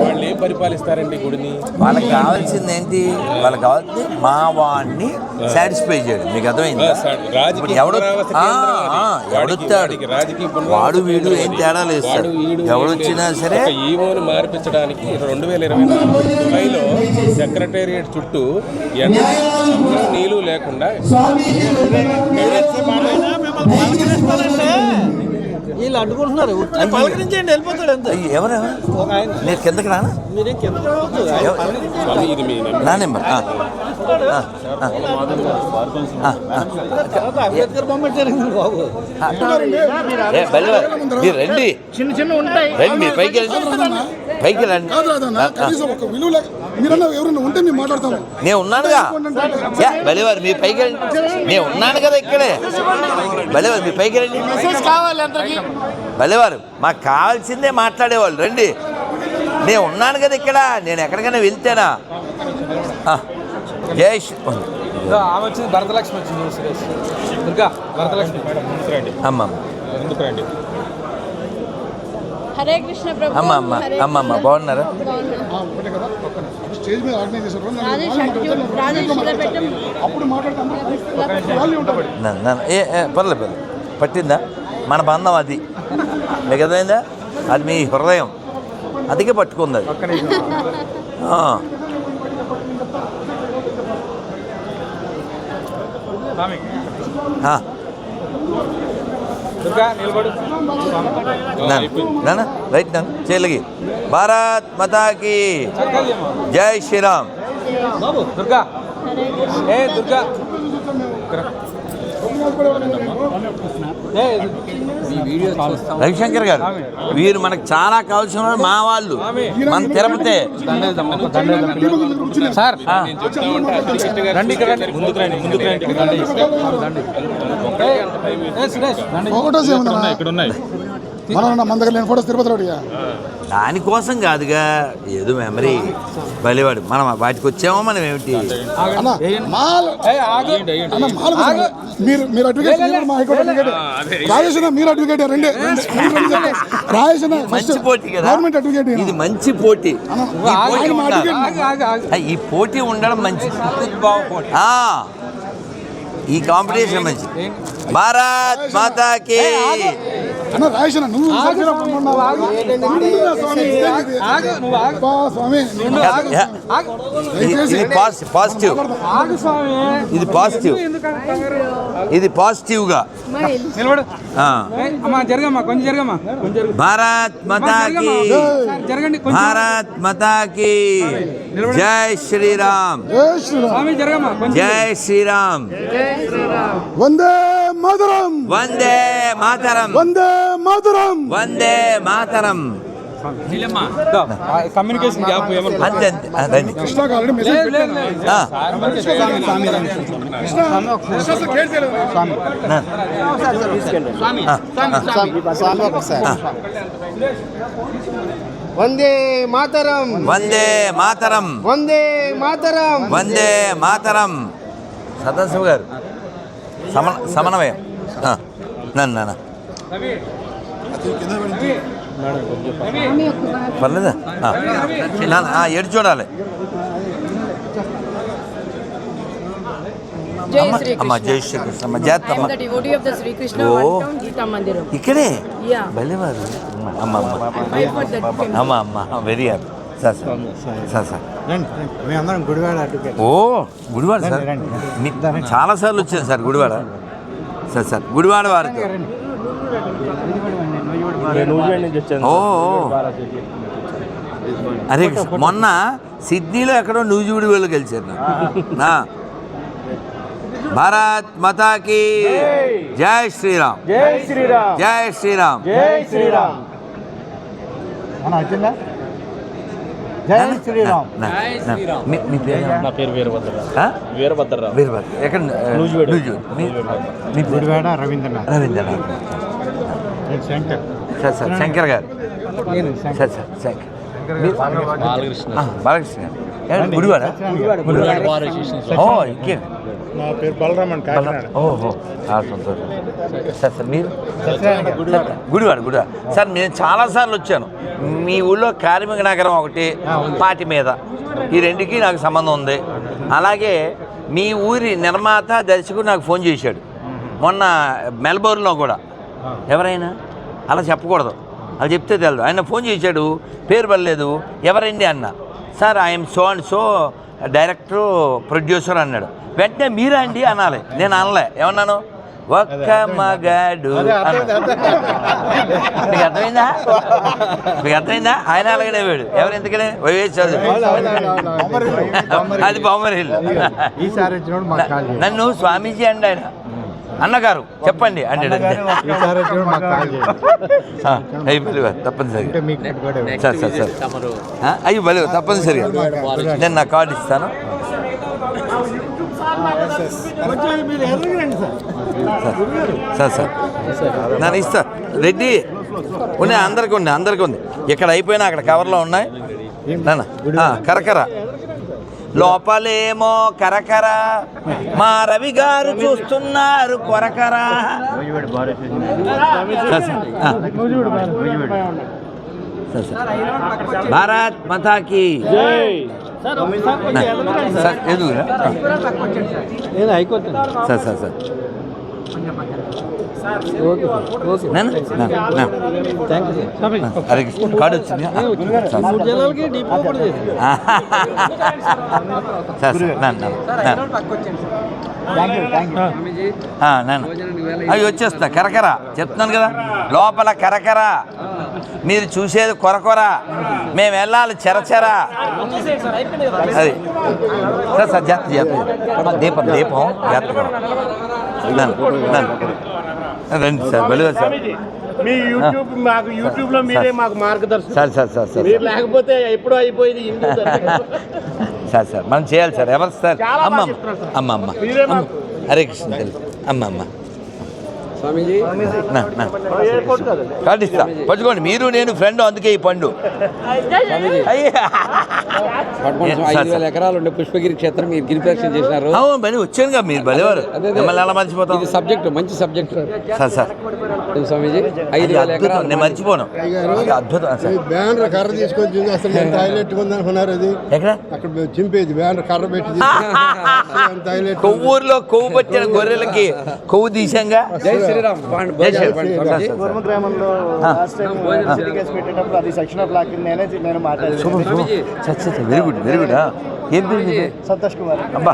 వాళ్ళు ఏం పరిపాలిస్తారండి గుడిని? వాళ్ళకి కావాల్సింది ఏంటి? వాళ్ళకి కావాల్సింది మా వాడిని సాటిస్ఫై చేయడం మీకు అర్థమైంది? ఎవడు పునరావాస వాడు వీడు ఏం. తేడా లేదు ఎవడొచ్చినా. సరే ఈవోని మార్పించడానికి రెండు వేల ఇరవై నాలుగు జూలైలో సెక్రటేరియట్ చుట్టూ ఎండ నీళ్ళు లేకుండా వీళ్ళు అడ్డుకుంటున్నారు. పలకరించండి వెళ్ళిపోతాడు అంతే. అయ్యి, ఎవరు ఎవరు? ఒక ఆయన. నేను కిందకి రానా? మీరేం కింద రావద్దు. నా నెంబర్. మీరు రండి. చిన్న చిన్న ఉంటాయి. రండి మీరు పైకి రండి పైకి రండి ఒక విలువ మీరన్నా ఎవరైనా ఉంటే మేము మాట్లాడతాము. నేను ఉన్నానుగా. బలివారు మీ పైకి నేను ఉన్నాను కదా ఇక్కడే. బలివారు మీ పైకి రండి బలివారు మాకు కావాల్సిందే మాట్లాడేవాళ్ళు రండి. నేను ఉన్నాను కదా ఇక్కడ నేను ఎక్కడికైనా వెళ్తేనా? జై శ్రీ ఆమె వచ్చింది భరతలక్ష్మి వచ్చింది దుర్గా భరతలక్ష్మి. అమ్మ ఎందుకు రండి? హరే కృష్ణ ప్రభు అమ్మ అమ్మ అమ్మ అమ్మ. బాగున్నారా? ఏ ఏ, పర్లేదు పర్లేదు పట్టిందా? మన బంధం అది. మీకు అర్థమైందా? అది మీ హృదయం. అందుకే పట్టుకుంది అది. ఆ. నాన్న, రైట్ నాన్న చేయలగి భారత్ మతాకి. జై శ్రీరామ్. బాబు దుర్గా. ఏ దుర్గా. రవిశంకర్ గారు వీరు మనకు చాలా కావాల్సిన వాళ్ళు మా వాళ్ళు. మన తిరుపతి. సార్. ఇక్కడ రండి. ముందుకు రండి ముందుకు రండి. ఫోటోస్ ఏమన్నా ఇక్కడ ఉన్నాయి మనం మన దగ్గర లేని ఫోటోస్ తిరుపతి దానికోసం కాదుగా ఏదో మెమరీ బలివాడు మనం వాటికి వచ్చామో మనం ఏమిటి? అన్న మాల ఏ, ఆగు. అన్న మాల కోసం మీరు మీరు అడ్వకేట్ మా హైకోర్టు అడ్వకేట్ రాజేష్ అడ్వకేట్ రండి. రాజేష్ మంచి గవర్నమెంట్ అడ్వకేట్. ఇది మంచి పోటీ. ఈ పోటీ ఉండడం మంచిది. ఆ, ఈ కాంపిటీషన్ మంచిది భారత్ మాతాకి అన్న అన్న నువ్వు స్వామి, ఇది పాజిటివ్ పాజిటివ్. ఆగు స్వామి. ఇది పాజిటివ్. ఇది కొంచెం జరుగు భారత్ మాతాకి. సార్, జరగండి కొంచెం. భారత్ మాతాకి. జై శ్రీరామ్. జై శ్రీరామ్. స్వామి జరగమ్మా జై శ్రీరామ్. వందే మాతరం. వందే మాతరం. వందే మాతరం. వందే మాతరం. కమ్యూనికేషన్ గ్యాప్ అంతే అంతే. వందే మాతరం. వందే మాతరం. వందే మాతరం. వందే మాతరం. సదాశివ గారు. సమన సమన్వయం. నన్ను పర్లేదా? ఎటు చూడాలి. అమ్మ జై శ్రీకృష్ణ. అమ్మ కృష్ణ ఓ. ఇక్కడే? భలేవారు. అమ్మ అమ్మ అమ్మ అమ్మ very happy. Sir sir. Sir sir. మేమందరం గుడివాడ అడ్వకేట్ ఓ గుడివాడ సార్? చాలాసార్లు వచ్చాను sir Gudivada. Sir sir Gudivada వారికి ఓ. అరే మొన్న సిడ్నీలో ఎక్కడో నూజివీడి వాళ్ళు గెలిచారు. నా. భారత్ మతాకి జై. శ్రీరామ్. జై శ్రీరామ్. జై శ్రీరామ్. జై శ్రీరామ్. జై శ్రీరామ్. మీ పేరు నా పేరు వీరభద్రరావు? వీరభద్రరావు. వీరభద్ర. ఎక్కడ? Gudivada Ravindranath. Ravindranath. Shankar. Sir sir Shankar garu. Sir sir Shankar. Balakrishna. Balakrishna garu. Gudivada? Gudivada ఓ ఇంకే? నా పేరు బలరామన్ కాకినాడ. ఓహో సంతోషం. సార్ సార్ మీరు? గుడివాడ గుడివాడ సార్ నేను చాలాసార్లు వచ్చాను. మీ ఊళ్ళో కార్మిక నగరం ఒకటి పాటి మీద. ఈ రెండుకి నాకు సంబంధం ఉంది. అలాగే మీ ఊరి నిర్మాత దర్శకుడు నాకు ఫోన్ చేశాడు. మొన్న మెల్బోర్న్లో కూడా. ఎవరైనా? అలా చెప్పకూడదు. అలా చెప్తే తెలియదు ఆయన ఫోన్ చేశాడు. పేరు పడలేదు. ఎవరండి అన్న? Sir I'm so and so director producer అన్నాడు. వెంటనే మీరా అండి అనాలి. నేను అనలే. ఏమన్నాను? ఒక్క మగాడు. మీకు అర్థమైందా? మీకు అర్థమైందా? ఆయన అలాగనే వేడు. ఎవరు ఎందుకనే? వైఎస్ చదువు అది బొమ్మరిల్లు. నన్ను స్వామీజీ అండి ఆయన. అన్నగారు చెప్పండి. అంటే తప్పనిసరిగా సార్ సార్ సార్. అయ్యో భలే తప్పనిసరిగా. నేను నా కార్డు ఇస్తాను. Sir sir. సార్ నేను ఇస్తా. రెడ్డి ఉన్నాయి అందరికి ఉంది అందరికి ఉంది ఇక్కడ అయిపోయినా అక్కడ కవర్లో ఉన్నాయి. కరకర. లోపలేమో కరకర. మా రవి గారు చూస్తున్నారు కొరకర. Bharat మతాకి. Sir sir sir. Card వచ్చింది సార్, అవి వచ్చేస్తా కరకర చెప్తున్నాను కదా లోపల కరకర మీరు చూసేది కొరకొర మేము వెళ్ళాలి చెరచెర అది సార్ సార్ జాగ్రత్త జాగ్రత్త దీపం దీపం జాగ్రత్త నన్ను రండి సార్ బలిగా సార్. మీ యూట్యూబ్ మాకు యూట్యూబ్లో మీరే మాకు మార్గదర్శనం సార్ సార్ సార్ సార్. మీరు లేకపోతే ఎప్పుడో అయిపోయింది. సార్ సార్ మనం చేయాలి సార్. ఎవరు సార్? అమ్మ. అమ్మ హరే కృష్ణ. తెలుసు అమ్మ అమ్మ. కార్డు ఇస్తా పట్టుకోండి. మీరు నేను ఫ్రెండ్ అందుకే ఈ పండు. ఎకరాలు ఉండే పుష్పగిరి క్షేత్రం మీరు గిరిప్రదక్షిణ చేసినారు. అవును బలి వచ్చానుగా మీరు బలివారు. మిమ్మల్ని ఎలా మర్చిపోతాం? ఇది సబ్జెక్ట్ మంచి సబ్జెక్ట్ సార్ సార్ స్వామీజీ? ఐదు వేల ఎకరాలు నేను మర్చిపోను. అది అద్భుతం. సార్ బ్యానర్ కర్ర తీసుకొచ్చి అసలు ఎంత హైలైట్ ఉంది అనుకున్నారు అది. ఎక్కడ? అక్కడ చింపేది బ్యానర్ కర్ర పెట్టి హైలైట్ కొవ్వూరులో కొవ్వు పట్టిన గొర్రెలకి కొవ్వు తీసాంగా శ్రీరామ్ పెట్టేటప్పుడు అది సెక్షన్ ఆఫ్ లాక్ నేనే నేను మాట్లాడాను వెరీ గుడ్ వెరీ గుడ్. ఏం పేరు? సంతోష్ కుమార్. అబ్బా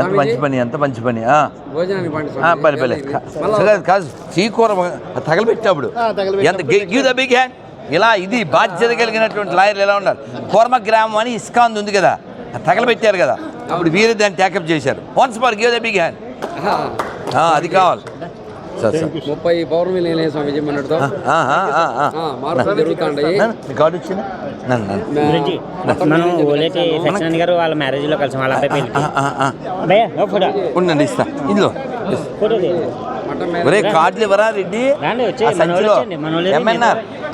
ఎంత మంచి పని ఎంత మంచి పని. కాదు చీకూర తగలబెట్టినప్పుడు. ఎంత గివ్ ద బిగ్ హ్యాండ్. ఇలా ఇది బాధ్యత కలిగినటువంటి లాయర్లు ఎలా ఉండాలి కూర్మ గ్రామం అని ఇస్కాంద్ ఉంది కదా తగలబెట్టారు కదా. అప్పుడు వీరు దాన్ని ట్యాకప్ చేశారు. Once for give the big hand అది కావాలి. ముప్పై పౌర్ణమి మార్పులు జరుగుతాయి మనం ఓలేటి సత్యనారాయణ గారు వాళ్ళ మ్యారేజ్లో కలిసి వాళ్ళ అబ్బాయి ఫోటో. ఉండండి ఇస్తా. ఇందులో ఒరే కార్డులు ఇవ్వరా రెడ్డి? సంచిలో.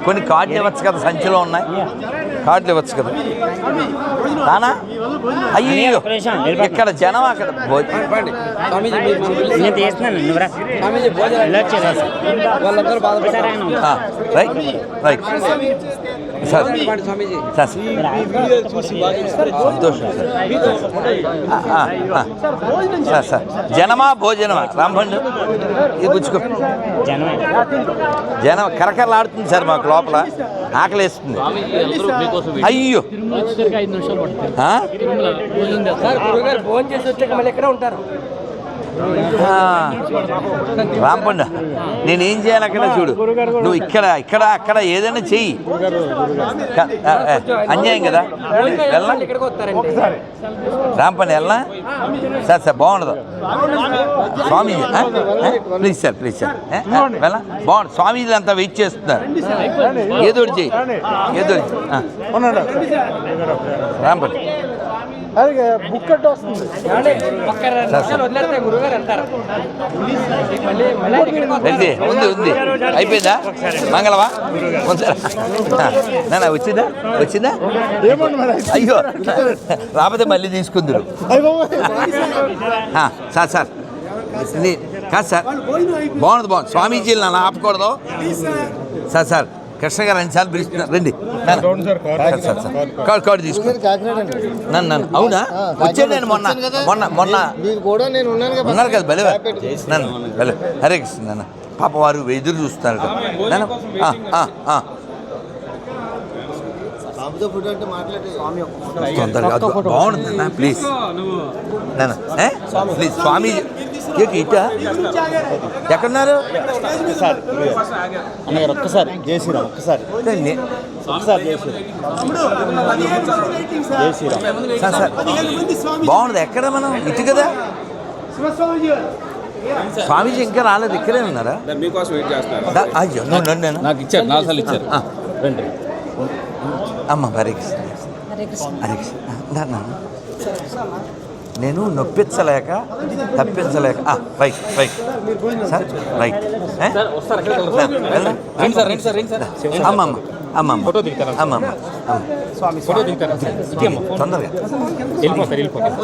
కొన్ని కార్డులు ఇవ్వచ్చు కదా సంచిలో ఉన్నాయి. కార్డులు ఇవ్వచ్చు కదా. రానా అయ్యో. ఇక్కడ జనం అక్కడ నేను రైట్ రైట్. సార్ సంతోషం సార్. సార్ సార్ జనమా భోజనమా రాంబండు ఇది పుచ్చుకో జనమే జనం కరకరలాడుతుంది సార్ మాకు లోపల. ఆకలేస్తుంది. అయ్యో? భోజనం చేసి వచ్చాక మళ్ళీ ఎక్కడ ఉంటారు. రాంపండు నేనేం చేయాలి అక్కడ చూడు. నువ్వు ఇక్కడ ఇక్కడ అక్కడ ఏదైనా చెయ్యి. అన్యాయం కదా? వెళ్ళా రాంపండి వెళ్ళా సార్ సార్ బాగుండదు. Swamiji please sir please sir వెళ్ళా బాగుంది స్వామీజీలు అంతా వెయిట్ చేస్తున్నారు. ఏదో చెయ్యి ఏదో చెయ్యి. రాంపండి. అది బుక్ కట్ వస్తుంది. ఉంది ఉంది. అయిపోయిందా? మంగళవా? నాన్న వచ్చిందా? వచ్చిందా? అయ్యో రాకపోతే మళ్ళీ తీసుకుందరు. Sir sir. నీ- కాదు సార్. బాగుంది బాగుంది స్వామీజీలు నన్ను ఆపకూడదు. Sir sir. కృష్ణ గారు అన్నిసార్లు పిలుస్తున్నారు. రండి. నాన్న. Sir, sir, sir. Card card తీసుకో కాకినాడ అండి. నన్ను నన్ను. అవునా? వచ్చాను నేను మొన్న. మొన్న మొన్న. మీరు కూడా నేను ఉన్నాను కదా. ఉన్నారు కదా బలే. నన్ను బలే. హరే కృష్ణ నాన్న. పాప వారు ఎదురు చూస్తున్నారు నాన్న ఆ, ఆ, ఆ. బాబుతో ఫోటో అంటే మాట్లాడే తొందరగా బాగుంటుంది ప్లీజ్ నాన్న? ప్లీజ్ స్వామి. ఏంటి ఇట? ఎక్కడున్నారు? ఒక్కసారి జై శ్రీరామ్ ఒక్కసారి. శ్రీరామ్. Sir sir. బాగుంది ఎక్కడ మనం? ఇటు కదా? స్వామీజీ ఇంకా రాలేదు ఇక్కడే ఉన్నారా? మీకోసం వెయిట్ చేస్తున్నారు. అయ్యో నేను నాకు ఇచ్చారు నాలుగు సార్లు ఇచ్చారు. రండి. అమ్మ హరే కృష్ణ హరే కృష్ణ. దా నాన్న. నేను నొప్పించలేక తప్పించలేక. ఆ, రైట్ రైట్. Sir right. ఏ? నా, వెళ్దాం? రండి సార్ రండి సార్ రండి సార్. అమ్మ అమ్మ అమ్మ అమ్మ ఫోటో దిగుతారా? అమ్మ అమ్మ అమ్మ ఫోటో దిగుతారా తొందరగా. వెళ్ళిపోతారు వెళ్ళిపోతారు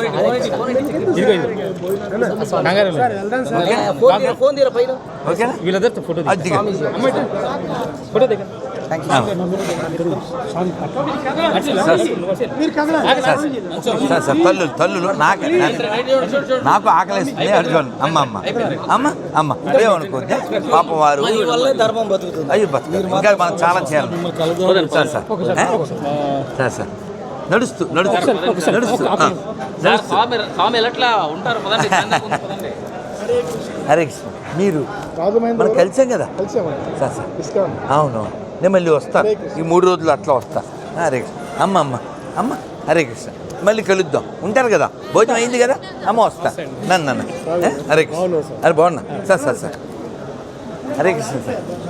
ఓకేనా? Photo sir. సార్. తల్లులు తల్లులు నాకు నాకు ఆకలిస్తుంది. అర్జున్ అమ్మ అమ్మ. అమ్మ అమ్మ. ఏమనుకోద్ది పాప వారు. ధర్మం బతుకుతుంది. అయ్యో బతుకు. ఇంకా మనం చాలా చేయాలి. Sir sir? Sir sir. నడుస్తూ నడుస్తూ నడుస్తూ. హరే కృష్ణ. మీరు మనం కలిసాం కదా? Sir sir. అవును నేను మళ్ళీ వస్తాను ఈ మూడు రోజులు అట్లా వస్తా. హరే కృష్ణ. అమ్మ అమ్మ అమ్మ. హరే కృష్ణ. మళ్ళీ కలుద్దాం. ఉంటారు కదా? భోజనం అయింది కదా? అమ్మ వస్తా. నన్ను నన్ను? హరే కృష్ణ. అరే బాగున్నా. Sir sir sir. Hare Krishna sir.